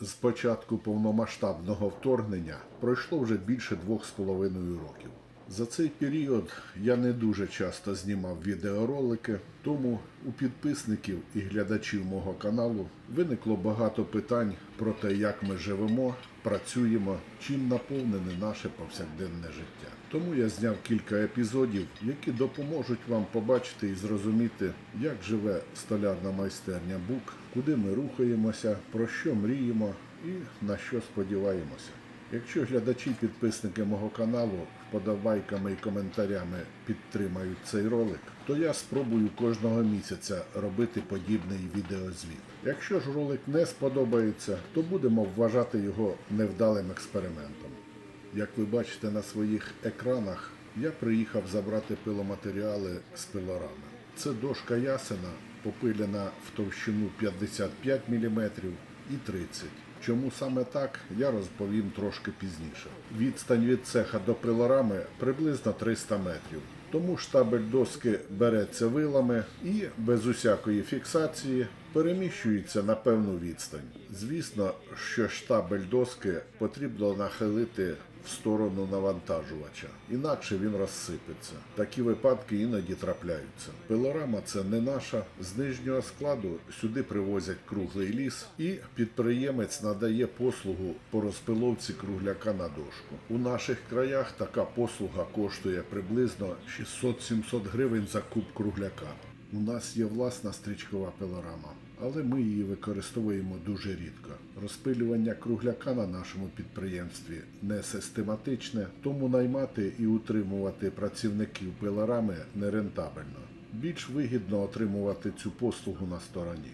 з початку повномасштабного вторгнення пройшло вже більше двох з половиною років. За цей період я не дуже часто знімав відеоролики, тому у підписників і глядачів мого каналу виникло багато питань про те, як ми живемо, працюємо, чим наповнене наше повсякденне життя. Тому я зняв кілька епізодів, які допоможуть вам побачити і зрозуміти, як живе столярна майстерня Бук, куди ми рухаємося, про що мріємо і на що сподіваємося. Якщо глядачі, підписники мого каналу вподобайками і коментарями підтримають цей ролик, то я спробую кожного місяця робити подібний відеозвіт. Якщо ж ролик не сподобається, то будемо вважати його невдалим експериментом. Як ви бачите на своїх екранах, я приїхав забрати пиломатеріали з пилорами. Це дошка ясена, попилена в товщину 55 мм і 30 Чому саме так, я розповім трошки пізніше. Відстань від цеха до пилорами приблизно 300 метрів. Тому штабель доски береться вилами і без усякої фіксації переміщується на певну відстань. Звісно, що штабель доски потрібно нахилити в сторону навантажувача, інакше він розсипеться. Такі випадки іноді трапляються. Пилорама це не наша. З нижнього складу сюди привозять круглий ліс, і підприємець надає послугу по розпиловці кругляка на дошку. У наших краях така послуга коштує приблизно 600-700 гривень за куб кругляка. У нас є власна стрічкова пилорама, але ми її використовуємо дуже рідко. Розпилювання кругляка на нашому підприємстві не систематичне, тому наймати і утримувати працівників пилорами нерентабельно. Більш вигідно отримувати цю послугу на стороні.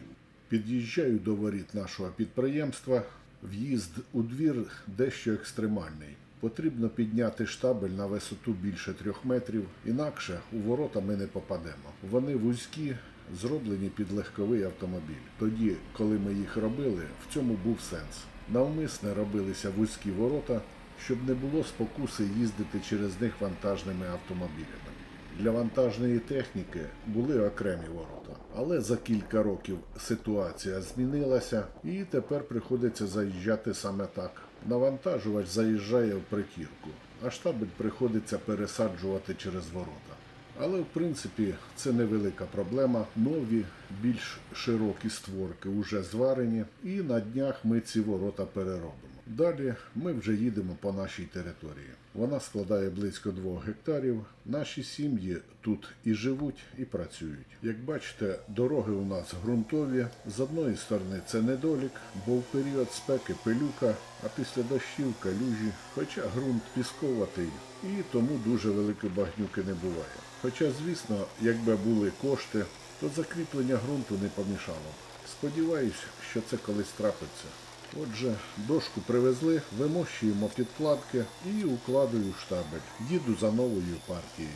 Під'їжджаю до воріт нашого підприємства. В'їзд у двір дещо екстремальний. Потрібно підняти штабель на висоту більше трьох метрів, інакше у ворота ми не попадемо. Вони вузькі, зроблені під легковий автомобіль. Тоді, коли ми їх робили, в цьому був сенс. Навмисне робилися вузькі ворота, щоб не було спокуси їздити через них вантажними автомобілями. Для вантажної техніки були окремі ворота. Але за кілька років ситуація змінилася, і тепер приходиться заїжджати саме так. Навантажувач заїжджає в притірку, а штабель приходиться пересаджувати через ворота. Але в принципі це невелика проблема. Нові, більш широкі створки вже зварені, і на днях ми ці ворота переробимо. Далі ми вже їдемо по нашій території. Вона складає близько двох гектарів. Наші сім'ї тут і живуть, і працюють. Як бачите, дороги у нас ґрунтові. З одної сторони це недолік, бо в період спеки пилюка, а після дощів калюжі. Хоча ґрунт пісковатий, і тому дуже великої багнюки не буває. Хоча, звісно, якби були кошти, то закріплення ґрунту не помішало. Сподіваюсь, що це колись трапиться. Отже, дошку привезли, вимощуємо підкладки і укладую в штабель. Їду за новою партією.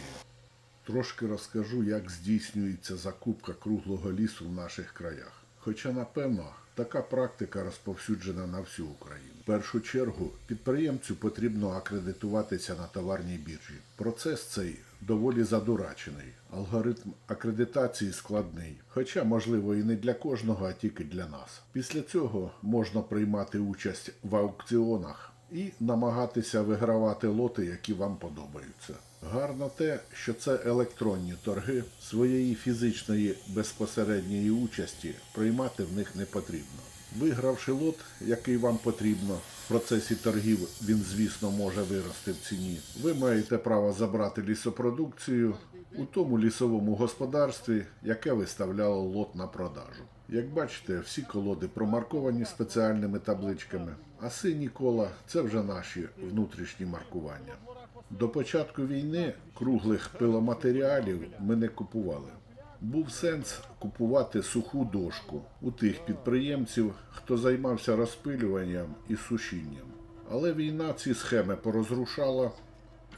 Трошки розкажу, як здійснюється закупка круглого лісу в наших краях. Хоча, напевно, така практика розповсюджена на всю Україну. В першу чергу підприємцю потрібно акредитуватися на товарній біржі. Процес цей доволі задурачений. Алгоритм акредитації складний, хоча, можливо, і не для кожного, а тільки для нас. Після цього можна приймати участь в аукціонах і намагатися вигравати лоти, які вам подобаються. Гарно те, що це електронні торги, своєї фізичної безпосередньої участі приймати в них не потрібно. Вигравши лот, який вам потрібно, в процесі торгів він, звісно, може вирости в ціні. Ви маєте право забрати лісопродукцію у тому лісовому господарстві, яке виставляло лот на продажу. Як бачите, всі колоди промарковані спеціальними табличками, а сині кола це вже наші внутрішні маркування. До початку війни круглих пиломатеріалів ми не купували. Був сенс купувати суху дошку у тих підприємців, хто займався розпилюванням і сушінням. Але війна ці схеми порозрушала,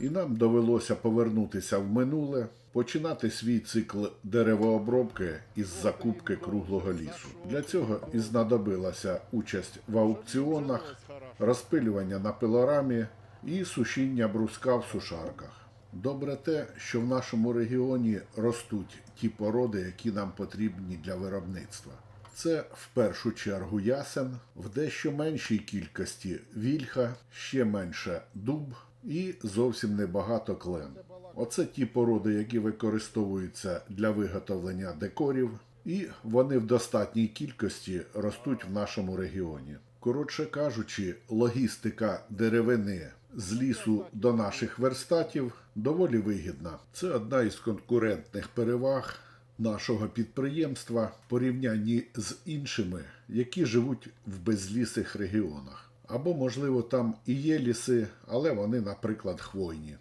і нам довелося повернутися в минуле, починати свій цикл деревообробки із закупки круглого лісу. Для цього і знадобилася участь в аукціонах, розпилювання на пилорамі і сушіння бруска в сушарках. Добре те, що в нашому регіоні ростуть ті породи, які нам потрібні для виробництва. Це в першу чергу ясен, в дещо меншій кількості вільха, ще менше дуб і зовсім небагато клен. Оце ті породи, які використовуються для виготовлення декорів, і вони в достатній кількості ростуть в нашому регіоні. Коротше кажучи, логістика деревини з лісу до наших верстатів доволі вигідна. Це одна із конкурентних переваг нашого підприємства в порівнянні з іншими, які живуть в безлісих регіонах. Або, можливо, там і є ліси, але вони, наприклад, хвойні.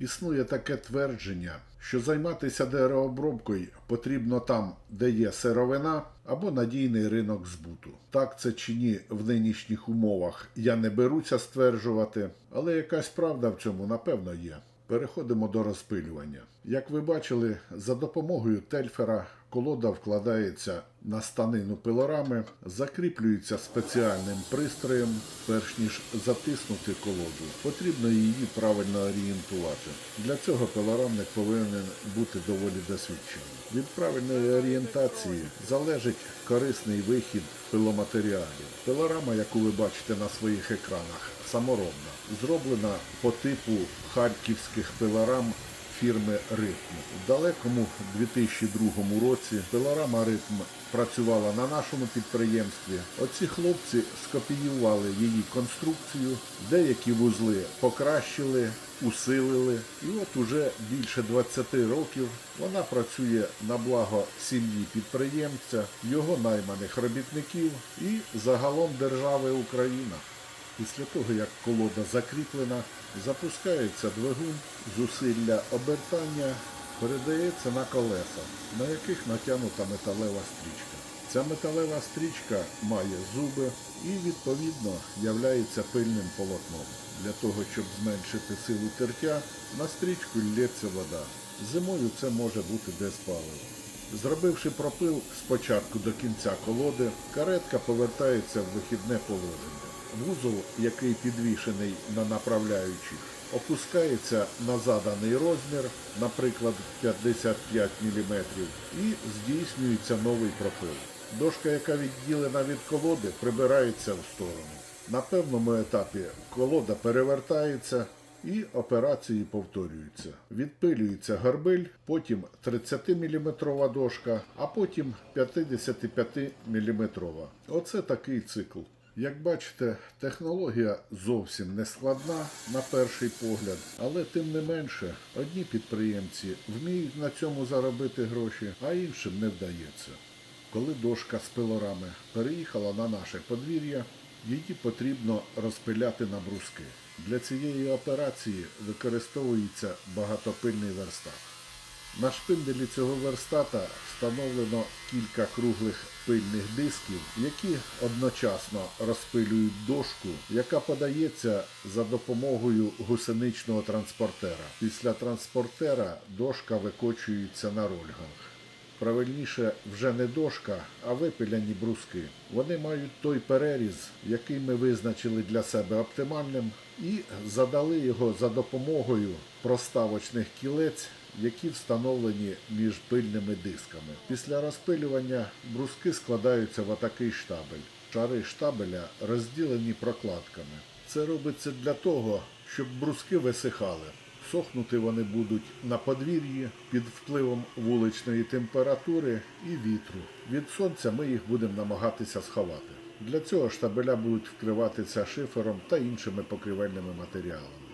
Існує таке твердження, що займатися деревообробкою потрібно там, де є сировина або надійний ринок збуту. Так це чи ні в нинішніх умовах я не беруся стверджувати, але якась правда в цьому напевно є. Переходимо до розпилювання. Як ви бачили, за допомогою тельфера колода вкладається на станину пилорами, закріплюється спеціальним пристроєм, перш ніж затиснути колоду. Потрібно її правильно орієнтувати. Для цього пилорамник повинен бути доволі досвідченим. Від правильної орієнтації залежить корисний вихід пиломатеріалів. Пилорама, яку ви бачите на своїх екранах, саморобна, зроблена по типу харківських пилорам фірми Ритм. В далекому 2002 році пилорама Ритм працювала на нашому підприємстві. Оці хлопці скопіювали її конструкцію, деякі вузли покращили, усилили. І от уже більше 20 років вона працює на благо сім'ї підприємця, його найманих робітників і загалом держави Україна. Після того, як колода закріплена, запускається двигун, зусилля обертання передається на колеса, на яких натягнута металева стрічка. Ця металева стрічка має зуби і, відповідно, являється пильним полотном. Для того, щоб зменшити силу тертя, на стрічку лється вода. Зимою це може бути без палива. Зробивши пропил спочатку до кінця колоди, каретка повертається в вихідне положення. Вузол, який підвішений на направляючих, опускається на заданий розмір, наприклад, 55 мм, і здійснюється новий пропил. Дошка, яка відділена від колоди, прибирається в сторону. На певному етапі колода перевертається і операції повторюються. Відпилюється гарбель, потім 30-мм дошка, а потім 55-мм. Оце такий цикл. Як бачите, технологія зовсім не складна на перший погляд, але тим не менше, одні підприємці вміють на цьому заробити гроші, а іншим не вдається. Коли дошка з пилорами переїхала на наше подвір'я, її потрібно розпиляти на бруски. Для цієї операції використовується багатопильний верстат. На шпинделі цього верстата встановлено кілька круглих пильних дисків, які одночасно розпилюють дошку, яка подається за допомогою гусеничного транспортера. Після транспортера дошка викочується на рольгах. Правильніше вже не дошка, а випиляні бруски. Вони мають той переріз, який ми визначили для себе оптимальним, і задали його за допомогою проставочних кілець, які встановлені між пильними дисками. Після розпилювання бруски складаються в отакий штабель. Шари штабеля розділені прокладками. Це робиться для того, щоб бруски висихали. Сохнути вони будуть на подвір'ї під впливом вуличної температури і вітру. Від сонця ми їх будемо намагатися сховати. Для цього штабеля будуть вкриватися шифером та іншими покривельними матеріалами.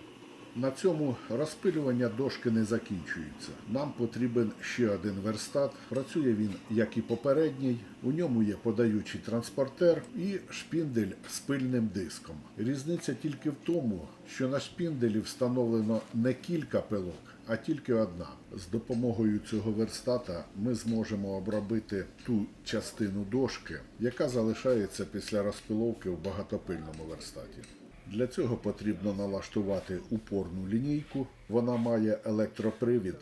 На цьому розпилювання дошки не закінчується. Нам потрібен ще один верстат. Працює він як і попередній. У ньому є подаючий транспортер і шпіндель з пильним диском. Різниця тільки в тому, що на шпінделі встановлено не кілька пилок, а тільки одна. З допомогою цього верстата ми зможемо обробити ту частину дошки, яка залишається після розпиловки в багатопильному верстаті. Для цього потрібно налаштувати упорну лінійку. Вона має електропривід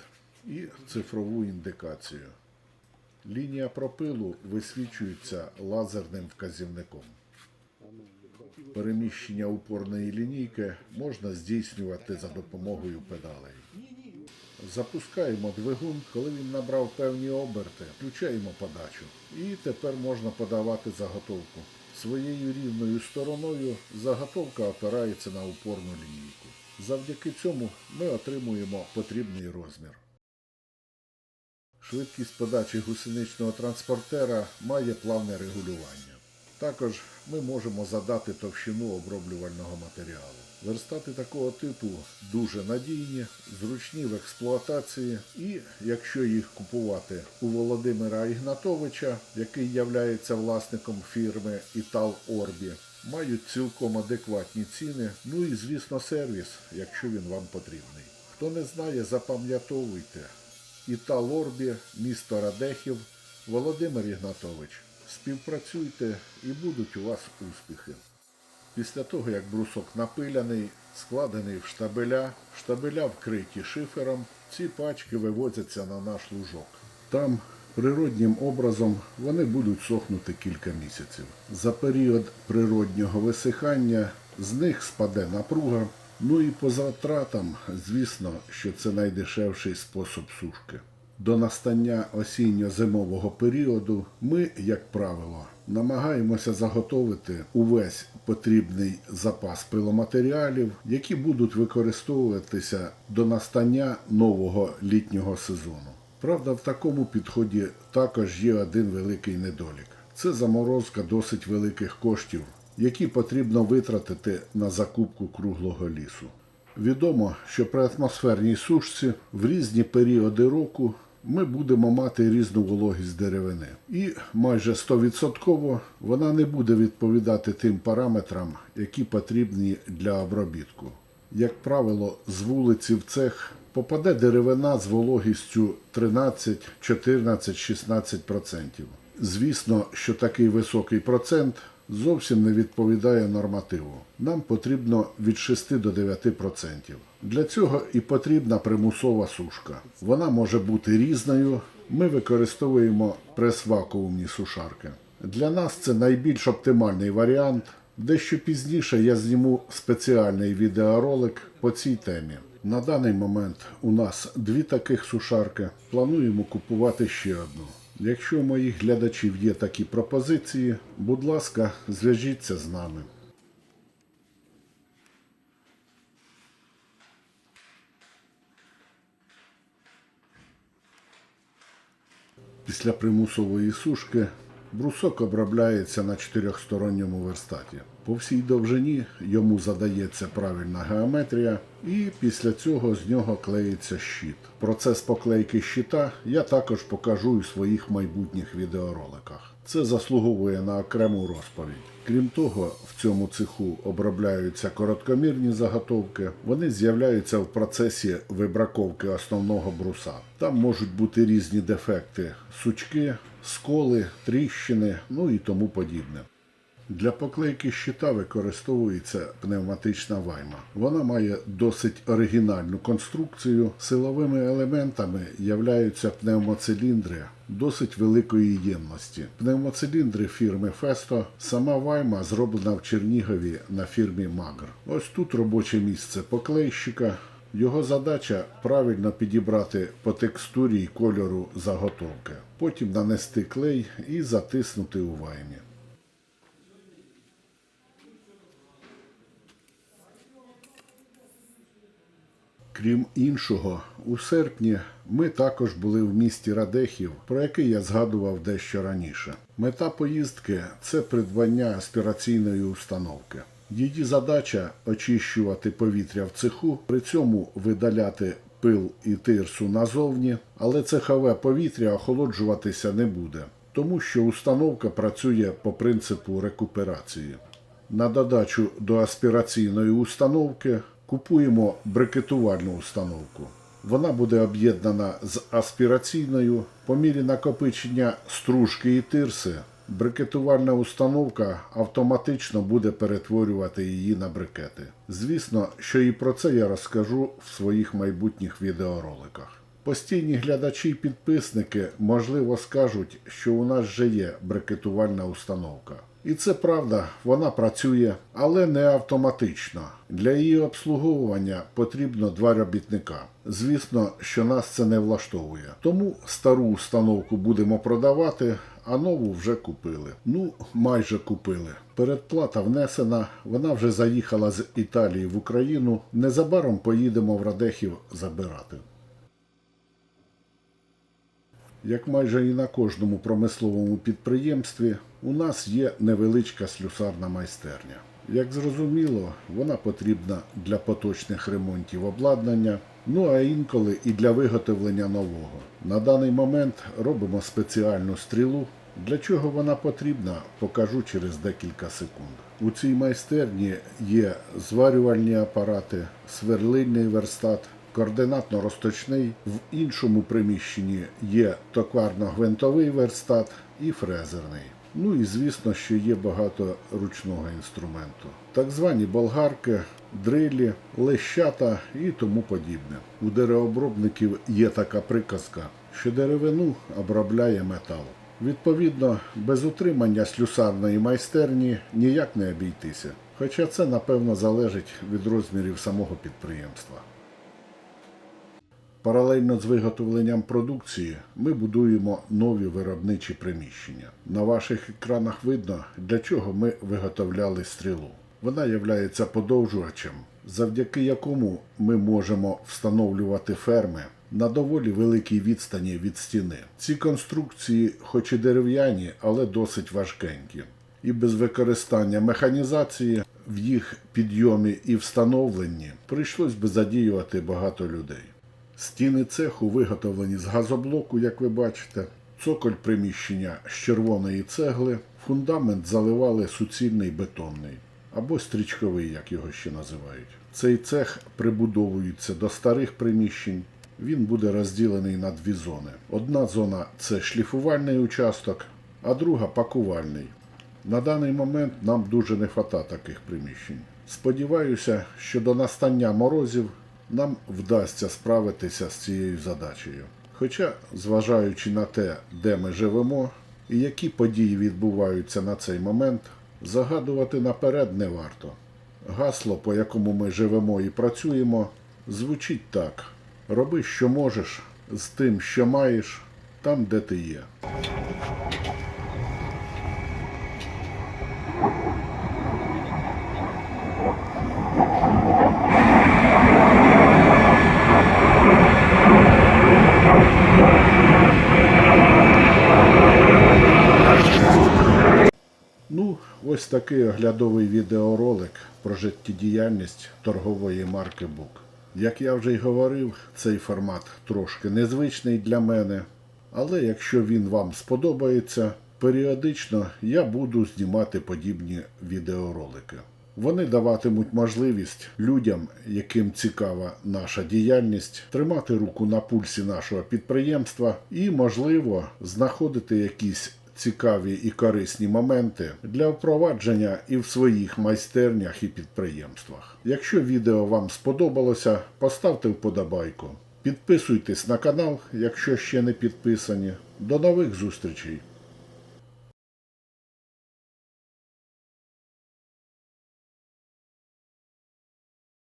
і цифрову індикацію. Лінія пропилу висвічується лазерним вказівником. Переміщення упорної лінійки можна здійснювати за допомогою педалей. Запускаємо двигун, коли він набрав певні оберти, включаємо подачу. І тепер можна подавати заготовку. Своєю рівною стороною заготовка опирається на упорну лінійку. Завдяки цьому ми отримуємо потрібний розмір. Швидкість подачі гусеничного транспортера має плавне регулювання. Також ми можемо задати товщину оброблювального матеріалу. Верстати такого типу дуже надійні, зручні в експлуатації, і якщо їх купувати у Володимира Ігнатовича, який є власником фірми Італ Орбі, мають цілком адекватні ціни, ну і звісно сервіс, якщо він вам потрібний. Хто не знає, запам'ятовуйте. Італ Орбі, місто Радехів, Володимир Ігнатович. Співпрацюйте і будуть у вас успіхи. Після того, як брусок напиляний, складений в штабеля, штабеля вкриті шифером, ці пачки вивозяться на наш лужок. Там природнім образом вони будуть сохнути кілька місяців. За період природнього висихання з них спаде напруга. Ну і по затратам, звісно, що це найдешевший спосіб сушки. До настання осінньо-зимового періоду ми, як правило, намагаємося заготовити увесь потрібний запас пиломатеріалів, які будуть використовуватися до настання нового літнього сезону. Правда, в такому підході також є один великий недолік: це заморозка досить великих коштів, які потрібно витратити на закупку круглого лісу. Відомо, що при атмосферній сушці в різні періоди року ми будемо мати різну вологість деревини. І майже 100% вона не буде відповідати тим параметрам, які потрібні для обробітку. Як правило, з вулиці в цех попаде деревина з вологістю 13, 14, 16%. Звісно, що такий високий процент зовсім не відповідає нормативу. Нам потрібно від 6 до 9%. Для цього і потрібна примусова сушка. Вона може бути різною. Ми використовуємо прес-вакуумні сушарки. Для нас це найбільш оптимальний варіант. Дещо пізніше я зніму спеціальний відеоролик по цій темі. На даний момент у нас дві таких сушарки. Плануємо купувати ще одну. Якщо у моїх глядачів є такі пропозиції, будь ласка, зв'яжіться з нами. Після примусової сушки брусок обробляється на чотирьохсторонньому верстаті. По всій довжині йому задається правильна геометрія, і після цього з нього клеїться щит. Процес поклейки щита я також покажу у своїх майбутніх відеороликах. Це заслуговує на окрему розповідь. Крім того, в цьому цеху обробляються короткомірні заготовки. Вони з'являються в процесі вибраковки основного бруса. Там можуть бути різні дефекти: сучки, сколи, тріщини, ну і тому подібне. Для поклейки щита використовується пневматична вайма. Вона має досить оригінальну конструкцію. Силовими елементами являються пневмоциліндри досить великої ємності. Пневмоциліндри фірми Festo. Сама вайма зроблена в Чернігові на фірмі Магр. Ось тут робоче місце поклейщика. Його задача правильно підібрати по текстурі і кольору заготовки, потім нанести клей і затиснути у ваймі. Крім іншого, у серпні ми також були в місті Радехів, про який я згадував дещо раніше. Мета поїздки це придбання аспіраційної установки. Її задача очищувати повітря в цеху, при цьому видаляти пил і тирсу назовні, але цехове повітря охолоджуватися не буде, тому що установка працює по принципу рекуперації. На додачу до аспіраційної установки купуємо брикетувальну установку. Вона буде об'єднана з аспіраційною. По мірі накопичення стружки і тирси, брикетувальна установка автоматично буде перетворювати її на брикети. Звісно, що і про це я розкажу в своїх майбутніх відеороликах. Постійні глядачі і підписники, можливо, скажуть, що у нас вже є брикетувальна установка. І це правда, вона працює, але не автоматично. Для її обслуговування потрібно два робітника. Звісно, що нас це не влаштовує. Тому стару установку будемо продавати, а нову вже купили. Ну, майже купили. Передплата внесена, вона вже заїхала з Італії в Україну. Незабаром поїдемо в Радехів забирати. Як майже і на кожному промисловому підприємстві, у нас є невеличка слюсарна майстерня. Як зрозуміло, вона потрібна для поточних ремонтів обладнання, ну а інколи і для виготовлення нового. На даний момент робимо спеціальну стрілу. Для чого вона потрібна, покажу через декілька секунд. У цій майстерні є зварювальні апарати, сверлильний верстат, координатно-розточний. В іншому приміщенні є токарно-гвинтовий верстат і фрезерний. Ну і звісно, що є багато ручного інструменту. Так звані болгарки, дрилі, лещата і тому подібне. У деревообробників є така приказка, що деревину обробляє метал. Відповідно, без утримання слюсарної майстерні ніяк не обійтися. Хоча це, напевно, залежить від розмірів самого підприємства. Паралельно з виготовленням продукції ми будуємо нові виробничі приміщення. На ваших екранах видно, для чого ми виготовляли стрілу. Вона є подовжувачем, завдяки якому ми можемо встановлювати ферми на доволі великій відстані від стіни. Ці конструкції, хоч і дерев'яні, але досить важкенькі. І без використання механізації в їх підйомі і встановленні прийшлось би задіювати багато людей. Стіни цеху виготовлені з газоблоку, як ви бачите, цоколь приміщення з червоної цегли, фундамент заливали суцільний бетонний або стрічковий, як його ще називають. Цей цех прибудовується до старих приміщень. Він буде розділений на дві зони. Одна зона це шліфувальний участок, а друга пакувальний. На даний момент нам дуже не фата таких приміщень. Сподіваюся, що до настання морозів нам вдасться справитися з цією задачею. Хоча, зважаючи на те, де ми живемо і які події відбуваються на цей момент, загадувати наперед не варто. Гасло, по якому ми живемо і працюємо, звучить так: роби, що можеш, з тим, що маєш, там, де ти є. Ну, ось такий оглядовий відеоролик про життєдіяльність торгової марки Бук. Як я вже й говорив, цей формат трошки незвичний для мене, але якщо він вам сподобається, періодично я буду знімати подібні відеоролики. Вони даватимуть можливість людям, яким цікава наша діяльність, тримати руку на пульсі нашого підприємства і, можливо, знаходити якісь цікаві і корисні моменти для впровадження і в своїх майстернях і підприємствах. Якщо відео вам сподобалося, поставте вподобайку. Підписуйтесь на канал, якщо ще не підписані. До нових зустрічей!